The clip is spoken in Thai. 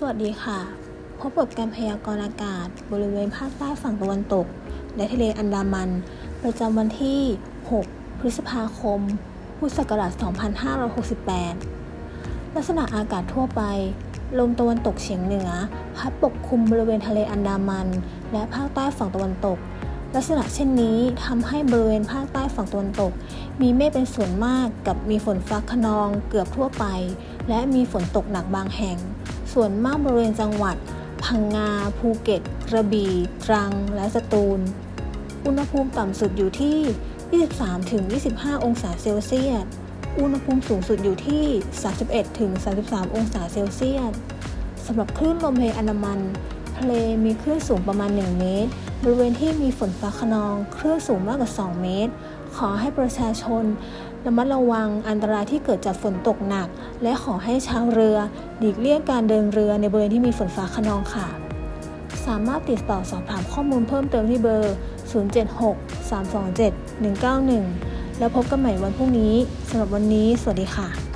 สวัสดีค่ะ พบกับการพยากรณ์อากาศ บริเวณภาคใต้ฝั่งตะวันตก และทะเลอันดามัน ประจำวันที่ 6 พฤษภาคม พุทธศักราช 2568 ลักษณะอากาศทั่วไป ลมตะวันตกเฉียงเหนือ พัดปกคลุมบริเวณทะเลอันดามัน และภาคใต้ฝั่งตะวันตก ลักษณะเช่นนี้ทำให้บริเวณภาคใต้ฝั่งตะวันตก มีเมฆเป็นส่วนมากกับมีฝนฟ้าขนองเกือบทั่วไป และมีฝนตกหนักบางแห่ง ส่วนมากบริเวณจังหวัด พังงา ภูเก็ต กระบี่ ตรัง และสตูล อุณหภูมิต่ำสุดอยู่ที่ 23-25 องศาเซลเซียส อุณหภูมิสูงสุดอยู่ที่ 31-33 องศาเซลเซียส สำหรับคลื่นลมทะเลอันดามัน ทะเลมีคลื่นสูงประมาณ 1 เมตร บริเวณที่มีฝนฟ้าขนองคลื่นสูงมากกว่า 2 เมตร ขอให้ประชาชนระมัดระวังอันตรายที่เกิดจากฝนตกหนัก และขอให้ชาวเรือหลีกเลี่ยงการเดินเรือในบริเวณที่มีฝนฟ้าขนองค่ะ สามารถติดต่อสอบถามข้อมูลเพิ่มเติมที่เบอร์ 076-327-191 แล้วพบกันใหม่วันพรุ่งนี้สำหรับวันนี้ สวัสดีค่ะ